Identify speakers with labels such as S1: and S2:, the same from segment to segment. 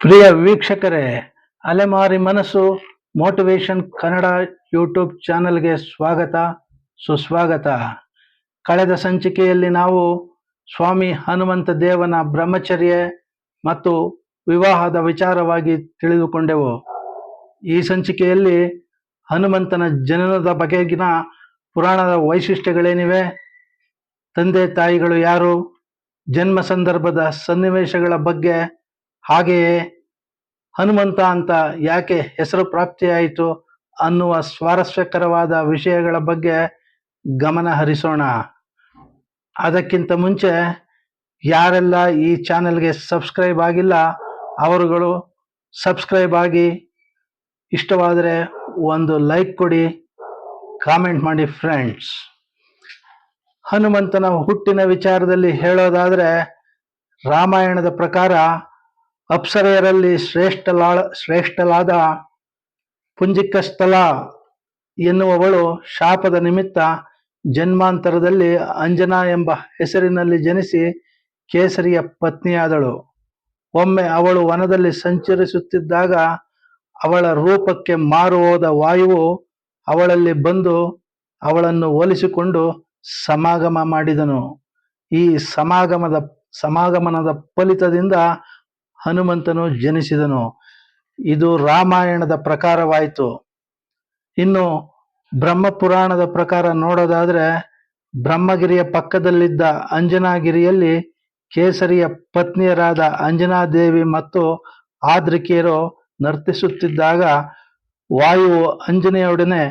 S1: ಪ್ರಿಯ ವೀಕ್ಷಕರೇ, ಅಲೆಮಾರಿ ಮನಸ್ಸು ಮೋಟಿವೇಶನ್ ಕನ್ನಡ ಯೂಟ್ಯೂಬ್ ಚಾನೆಲ್ಗೆ ಸ್ವಾಗತ, ಸುಸ್ವಾಗತ. ಕಳೆದ ಸಂಚಿಕೆಯಲ್ಲಿ ನಾವು ಸ್ವಾಮಿ ಹನುಮಂತ ದೇವನ ಬ್ರಹ್ಮಚರ್ಯ ಮತ್ತು ವಿವಾಹದ ವಿಚಾರವಾಗಿ ತಿಳಿದುಕೊಂಡೆವು. ಈ ಸಂಚಿಕೆಯಲ್ಲಿ ಹನುಮಂತನ ಜನನದ ಬಗೆಗಿನ ಪುರಾಣದ ವೈಶಿಷ್ಟ್ಯಗಳೇನಿವೆ, ತಂದೆ ತಾಯಿಗಳು ಯಾರು, ಜನ್ಮ ಸಂದರ್ಭದ ಸನ್ನಿವೇಶಗಳ ಬಗ್ಗೆ ಹಾಗೆಯೇ ಹನುಮಂತ ಅಂತ ಯಾಕೆ ಹೆಸರು ಪ್ರಾಪ್ತಿಯಾಯಿತು ಅನ್ನುವ ಸ್ವಾರಸ್ಯಕರವಾದ ವಿಷಯಗಳ ಬಗ್ಗೆ ಗಮನ ಹರಿಸೋಣ. ಅದಕ್ಕಿಂತ ಮುಂಚೆ ಯಾರೆಲ್ಲ ಈ ಚಾನೆಲ್ಗೆ ಸಬ್ಸ್ಕ್ರೈಬ್ ಆಗಿಲ್ಲ, ಅವರುಗಳು ಸಬ್ಸ್ಕ್ರೈಬ್ ಆಗಿ ಇಷ್ಟವಾದರೆ ಒಂದು ಲೈಕ್ ಕೊಡಿ, ಕಾಮೆಂಟ್ ಮಾಡಿ ಫ್ರೆಂಡ್ಸ್. ಹನುಮಂತನ ಹುಟ್ಟಿನ ವಿಚಾರದಲ್ಲಿ ಹೇಳೋದಾದರೆ ರಾಮಾಯಣದ ಪ್ರಕಾರ ಅಪ್ಸರೆಯರಲ್ಲಿ ಶ್ರೇಷ್ಠಲಾಳ, ಶ್ರೇಷ್ಠಲಾದ ಪುಂಜಿಕ ಸ್ಥಳ ಎನ್ನುವವಳು ಶಾಪದ ನಿಮಿತ್ತ ಜನ್ಮಾಂತರದಲ್ಲಿ ಅಂಜನಾ ಎಂಬ ಹೆಸರಿನಲ್ಲಿ ಜನಿಸಿ ಕೇಸರಿಯ ಪತ್ನಿಯಾದಳು. ಒಮ್ಮೆ ಅವಳು ವನದಲ್ಲಿ ಸಂಚರಿಸುತ್ತಿದ್ದಾಗ ಅವಳ ರೂಪಕ್ಕೆ ಮಾರು ಹೋದ ವಾಯುವು ಅವಳಲ್ಲಿ ಬಂದು ಅವಳನ್ನು ಹೋಲಿಸಿಕೊಂಡು ಸಮಾಗಮ ಮಾಡಿದನು. ಈ ಸಮಾಗಮದ, ಸಮಾಗಮನದ ಫಲಿತದಿಂದ ಹನುಮಂತನು ಜನಿಸಿದನು. ಇದು ರಾಮಾಯಣದ ಪ್ರಕಾರವಾಯಿತು. ಇನ್ನು ಬ್ರಹ್ಮಪುರಾಣದ ಪ್ರಕಾರ ನೋಡೋದಾದ್ರೆ ಬ್ರಹ್ಮಗಿರಿಯ ಪಕ್ಕದಲ್ಲಿದ್ದ ಅಂಜನಾಗಿರಿಯಲ್ಲಿ ಕೇಸರಿಯ ಪತ್ನಿಯರಾದ ಅಂಜನಾದೇವಿ ಮತ್ತು ಆದ್ರಿಕೆಯರು ನರ್ತಿಸುತ್ತಿದ್ದಾಗ ವಾಯುವು ಅಂಜನೆಯೊಡನೆ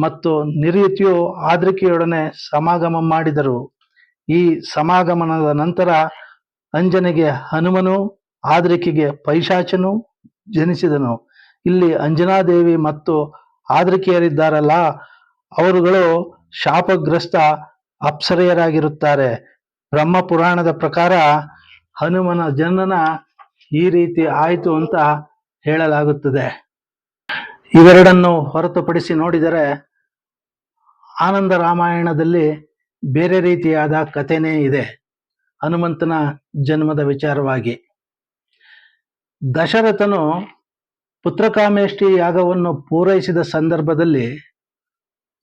S1: ಮತ್ತು ನಿರೀತಿಯು ಆದ್ರಿಕೆಯೊಡನೆ ಸಮಾಗಮ ಮಾಡಿದರು. ಈ ಸಮಾಗಮನದ ನಂತರ ಅಂಜನೆಗೆ ಹನುಮನು ಆದ್ರಿಕೆಗೆ ಪೈಶಾಚನು ಜನಿಸಿದನು. ಇಲ್ಲಿ ಅಂಜನಾದೇವಿ ಮತ್ತು ಆದ್ರಿಕೆಯರಿದ್ದಾರಲ್ಲ, ಅವರುಗಳು ಶಾಪಗ್ರಸ್ತ ಅಪ್ಸರೆಯರಾಗಿರುತ್ತಾರೆ. ಬ್ರಹ್ಮ ಪುರಾಣದ ಪ್ರಕಾರ ಹನುಮನ ಜನನ ಈ ರೀತಿ ಆಯಿತು ಅಂತ ಹೇಳಲಾಗುತ್ತದೆ. ಇವೆರಡನ್ನು ಹೊರತುಪಡಿಸಿ ನೋಡಿದರೆ ಆನಂದ ರಾಮಾಯಣದಲ್ಲಿ ಬೇರೆ ರೀತಿಯಾದ ಕಥೆನೇ ಇದೆ. ಹನುಮಂತನ ಜನ್ಮದ ವಿಚಾರವಾಗಿ. ದಶರಥನು ಪುತ್ರಕಾಮೇಷ್ಟಿ ಯಾಗವನ್ನು ಪೂರೈಸಿದ ಸಂದರ್ಭದಲ್ಲಿ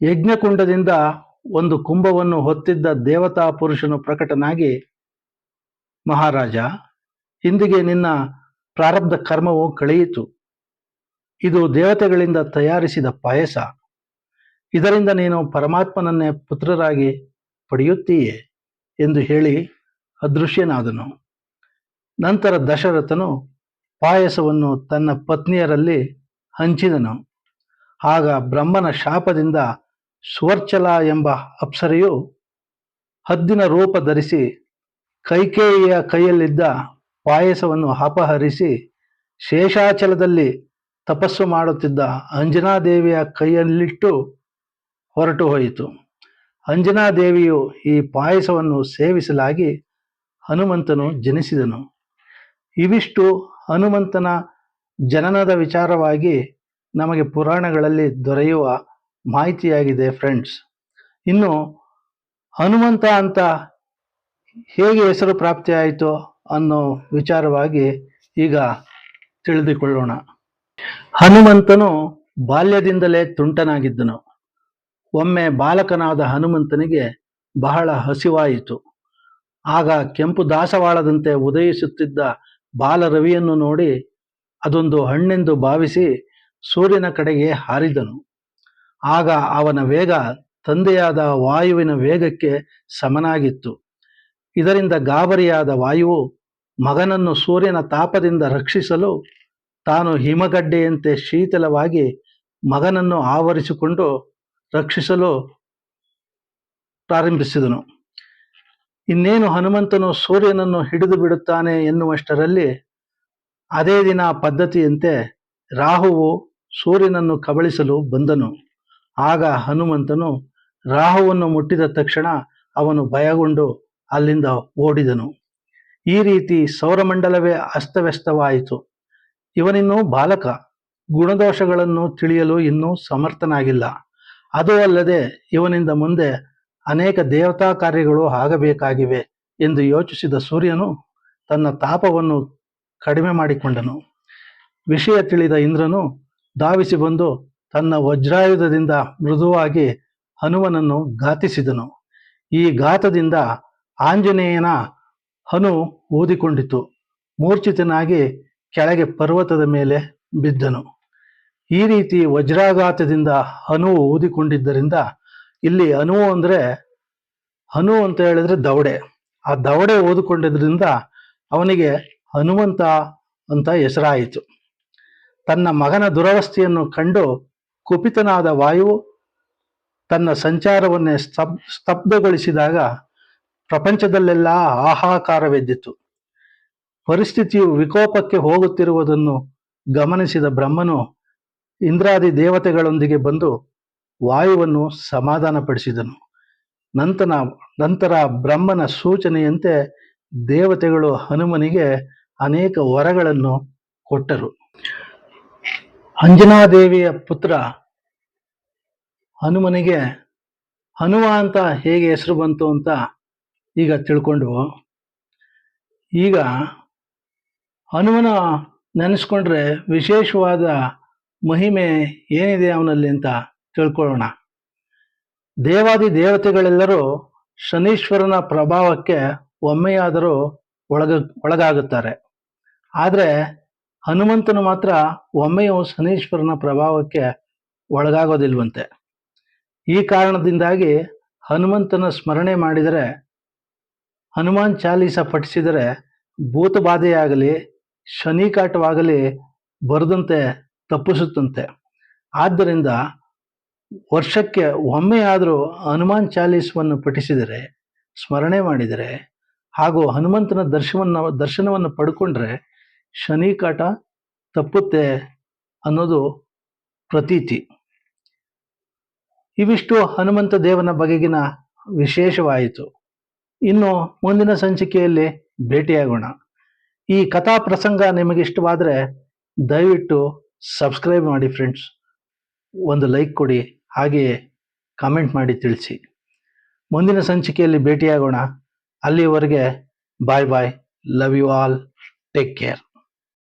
S1: ಯಜ್ಞಕುಂಡದಿಂದ ಒಂದು ಕುಂಭವನ್ನು ಹೊತ್ತಿದ್ದ ದೇವತಾ ಪುರುಷನು ಪ್ರಕಟನಾಗಿ, ಮಹಾರಾಜ, ಇಂದಿಗೆ ನಿನ್ನ ಪ್ರಾರಬ್ಧ ಕರ್ಮವು ಕಳೆಯಿತು. ಇದು ದೇವತೆಗಳಿಂದ ತಯಾರಿಸಿದ ಪಾಯಸ. ಇದರಿಂದ ನೀನು ಪರಮಾತ್ಮನನ್ನೇ ಪುತ್ರರಾಗಿ ಪಡೆಯುತ್ತೀಯೇ ಎಂದು ಹೇಳಿ ಅದೃಶ್ಯನಾದನು. ನಂತರ ದಶರಥನು ಪಾಯಸವನ್ನು ತನ್ನ ಪತ್ನಿಯರಲ್ಲಿ ಹಂಚಿದನು. ಆಗ ಬ್ರಹ್ಮನ ಶಾಪದಿಂದ ಸುವರ್ಚಲ ಎಂಬ ಅಪ್ಸರೆಯು ಹದ್ದಿನ ರೂಪ ಧರಿಸಿ ಕೈಕೇಯಿಯ ಕೈಯಲ್ಲಿದ್ದ ಪಾಯಸವನ್ನು ಅಪಹರಿಸಿ ಶೇಷಾಚಲದಲ್ಲಿ ತಪಸ್ಸು ಮಾಡುತ್ತಿದ್ದ ಅಂಜನಾದೇವಿಯ ಕೈಯಲ್ಲಿಟ್ಟು ಹೊರಟು ಹೋಯಿತು. ಅಂಜನಾದೇವಿಯು ಈ ಪಾಯಸವನ್ನು ಸೇವಿಸಲಾಗಿ ಹನುಮಂತನು ಜನಿಸಿದನು. ಇವಿಷ್ಟು ಹನುಮಂತನ ಜನನದ ವಿಚಾರವಾಗಿ ನಮಗೆ ಪುರಾಣಗಳಲ್ಲಿ ದೊರೆಯುವ ಮಾಹಿತಿಯಾಗಿದೆ ಫ್ರೆಂಡ್ಸ್ ಇನ್ನು ಹನುಮಂತ ಅಂತ ಹೇಗೆ ಹೆಸರು ಪ್ರಾಪ್ತಿಯಾಯಿತು ಅನ್ನೋ ವಿಚಾರವಾಗಿ ಈಗ ತಿಳಿದುಕೊಳ್ಳೋಣ. ಹನುಮಂತನು ಬಾಲ್ಯದಿಂದಲೇ ತುಂಟನಾಗಿದ್ದನು. ಒಮ್ಮೆ ಬಾಲಕನಾದ ಹನುಮಂತನಿಗೆ ಬಹಳ ಹಸಿವಾಯಿತು. ಆಗ ಕೆಂಪು ದಾಸವಾಳದಂತೆ ಉದಯಿಸುತ್ತಿದ್ದ ಬಾಲರವಿಯನ್ನು ನೋಡಿ ಅದೊಂದು ಹಣ್ಣೆಂದು ಭಾವಿಸಿ ಸೂರ್ಯನ ಕಡೆಗೆ ಹಾರಿದನು. ಆಗ ಅವನ ವೇಗ ತಂದೆಯಾದ ವಾಯುವಿನ ವೇಗಕ್ಕೆ ಸಮನಾಗಿತ್ತು. ಇದರಿಂದ ಗಾಬರಿಯಾದ ವಾಯುವು ಮಗನನ್ನು ಸೂರ್ಯನ ತಾಪದಿಂದ ರಕ್ಷಿಸಲು ತಾನು ಹಿಮಗಡ್ಡೆಯಂತೆ ಶೀತಲವಾಗಿ ಮಗನನ್ನು ಆವರಿಸಿಕೊಂಡು ರಕ್ಷಿಸಲು ಪ್ರಾರಂಭಿಸಿದನು. ಇನ್ನೇನು ಹನುಮಂತನು ಸೂರ್ಯನನ್ನು ಹಿಡಿದು ಬಿಡುತ್ತಾನೆ ಎನ್ನುವಷ್ಟರಲ್ಲಿ ಅದೇ ದಿನ ಪದ್ಧತಿಯಂತೆ ರಾಹುವು ಸೂರ್ಯನನ್ನು ಕಬಳಿಸಲು ಬಂದನು. ಆಗ ಹನುಮಂತನು ರಾಹುವನ್ನು ಮುಟ್ಟಿದ ತಕ್ಷಣ ಅವನು ಭಯಗೊಂಡು ಅಲ್ಲಿಂದ ಓಡಿದನು. ಈ ರೀತಿ ಸೌರಮಂಡಲವೇ ಅಸ್ತವ್ಯಸ್ತವಾಯಿತು. ಇವನಿನ್ನೂ ಬಾಲಕ, ಗುಣದೋಷಗಳನ್ನು ತಿಳಿಯಲು ಇನ್ನೂ ಸಮರ್ಥನಾಗಿಲ್ಲ. ಅದು ಅಲ್ಲದೆ ಇವನಿಂದ ಮುಂದೆ ಅನೇಕ ದೇವತಾ ಕಾರ್ಯಗಳು ಆಗಬೇಕಾಗಿವೆ ಎಂದು ಯೋಚಿಸಿದ ಸೂರ್ಯನು ತನ್ನ ತಾಪವನ್ನು ಕಡಿಮೆ ಮಾಡಿಕೊಂಡನು. ವಿಷಯ ತಿಳಿದ ಇಂದ್ರನು ಧಾವಿಸಿ ಬಂದು ತನ್ನ ವಜ್ರಾಯುಧದಿಂದ ಮೃದುವಾಗಿ ಹನುಮನನ್ನು ಘಾತಿಸಿದನು. ಈ ಘಾತದಿಂದ ಆಂಜನೇಯನ ಹನು ಊದಿಕೊಂಡಿತು. ಮೂರ್ಛಿತನಾಗಿ ಕೆಳಗೆ ಪರ್ವತದ ಮೇಲೆ ಬಿದ್ದನು. ಈ ರೀತಿ ವಜ್ರಾಘಾತದಿಂದ ಹನು ಊದಿಕೊಂಡಿದ್ದರಿಂದ ಇಲ್ಲಿ ಅನು ಅಂದ್ರೆ ಹನು ಅಂತ ಹೇಳಿದ್ರೆ ದವಡೆ. ಆ ದವಡೆ ಓದಿಕೊಂಡಿದ್ರಿಂದ ಅವನಿಗೆ ಹನುಮಂತ ಅಂತ ಹೆಸರಾಯಿತು. ತನ್ನ ಮಗನ ದುರವಸ್ಥೆಯನ್ನು ಕಂಡು ಕುಪಿತನಾದ ವಾಯು ತನ್ನ ಸಂಚಾರವನ್ನೇ ಸ್ತಬ್, ಸ್ತಬ್ಧಗೊಳಿಸಿದಾಗ ಪ್ರಪಂಚದಲ್ಲೆಲ್ಲ ಹಾಹಾಕಾರವೆದ್ದಿತು. ಪರಿಸ್ಥಿತಿಯು ವಿಕೋಪಕ್ಕೆ ಹೋಗುತ್ತಿರುವುದನ್ನು ಗಮನಿಸಿದ ಬ್ರಹ್ಮನು ಇಂದ್ರಾದಿ ದೇವತೆಗಳೊಂದಿಗೆ ಬಂದು ವಾಯುವನ್ನು ಸಮಾಧಾನಪಡಿಸಿದನು. ನಂತರ ನಂತರ ಬ್ರಹ್ಮನ ಸೂಚನೆಯಂತೆ ದೇವತೆಗಳು ಹನುಮನಿಗೆ ಅನೇಕ ವರಗಳನ್ನು ಕೊಟ್ಟರು. ಅಂಜನಾದೇವಿಯ ಪುತ್ರ ಹನುಮನಿಗೆ ಹನುಮ ಅಂತ ಹೇಗೆ ಹೆಸರು ಬಂತು ಅಂತ ಈಗ ತಿಳ್ಕೊಂಡ್ವು ಈಗ ಹನುಮನ ನೆನೆಸ್ಕೊಂಡ್ರೆ ವಿಶೇಷವಾದ ಮಹಿಮೆ ಏನಿದೆ ಅವನಲ್ಲಿ? ಅಂತ ತಿಳ್ಕೊಳ್ಳೋಣ. ದೇವಾದಿ ದೇವತೆಗಳೆಲ್ಲರೂ ಶನೀಶ್ವರನ ಪ್ರಭಾವಕ್ಕೆ ಒಮ್ಮೆಯಾದರೂ ಒಳಗ, ಒಳಗಾಗುತ್ತಾರೆ. ಆದರೆ ಹನುಮಂತನು ಮಾತ್ರ ಒಮ್ಮೆಯೂ ಶನೀಶ್ವರನ ಪ್ರಭಾವಕ್ಕೆ ಒಳಗಾಗೋದಿಲ್ವಂತೆ. ಈ ಕಾರಣದಿಂದಾಗಿ ಹನುಮಂತನ ಸ್ಮರಣೆ ಮಾಡಿದರೆ, ಹನುಮಾನ್ ಚಾಲೀಸ ಪಠಿಸಿದರೆ ಭೂತ ಬಾಧೆಯಾಗಲಿ, ಶನಿಕಾಟವಾಗಲಿ ಬರದಂತೆ ತಪ್ಪಿಸುತ್ತಂತೆ. ಆದ್ದರಿಂದ ವರ್ಷಕ್ಕೆ ಒಮ್ಮೆಯಾದರೂ ಹನುಮಾನ್ ಚಾಲೀಸವನ್ನು ಪಠಿಸಿದರೆ, ಸ್ಮರಣೆ ಮಾಡಿದರೆ, ಹಾಗೂ ಹನುಮಂತನ ದರ್ಶನವನ್ನು ದರ್ಶನವನ್ನು ಪಡ್ಕೊಂಡ್ರೆ ಶನಿಕಾಟ ತಪ್ಪುತ್ತೆ ಅನ್ನೋದು ಪ್ರತೀತಿ. ಇವಿಷ್ಟು ಹನುಮಂತ ದೇವನ ಬಗೆಗಿನ ವಿಶೇಷವಾಯಿತು. ಇನ್ನು ಮುಂದಿನ ಸಂಚಿಕೆಯಲ್ಲಿ ಭೇಟಿಯಾಗೋಣ. ಈ ಕಥಾ ಪ್ರಸಂಗ ನಿಮಗೆ ಇಷ್ಟವಾದರೆ ದಯವಿಟ್ಟು ಸಬ್ಸ್ಕ್ರೈಬ್ ಮಾಡಿ ಫ್ರೆಂಡ್ಸ್. ಒಂದು ಲೈಕ್ ಕೊಡಿ. ಹಾಗೆಯೇ ಕಾಮೆಂಟ್ ಮಾಡಿ ತಿಳಿಸಿ. ಮುಂದಿನ ಸಂಚಿಕೆಯಲ್ಲಿ ಭೇಟಿಯಾಗೋಣ. ಅಲ್ಲಿಯವರೆಗೆ bye bye love you all take care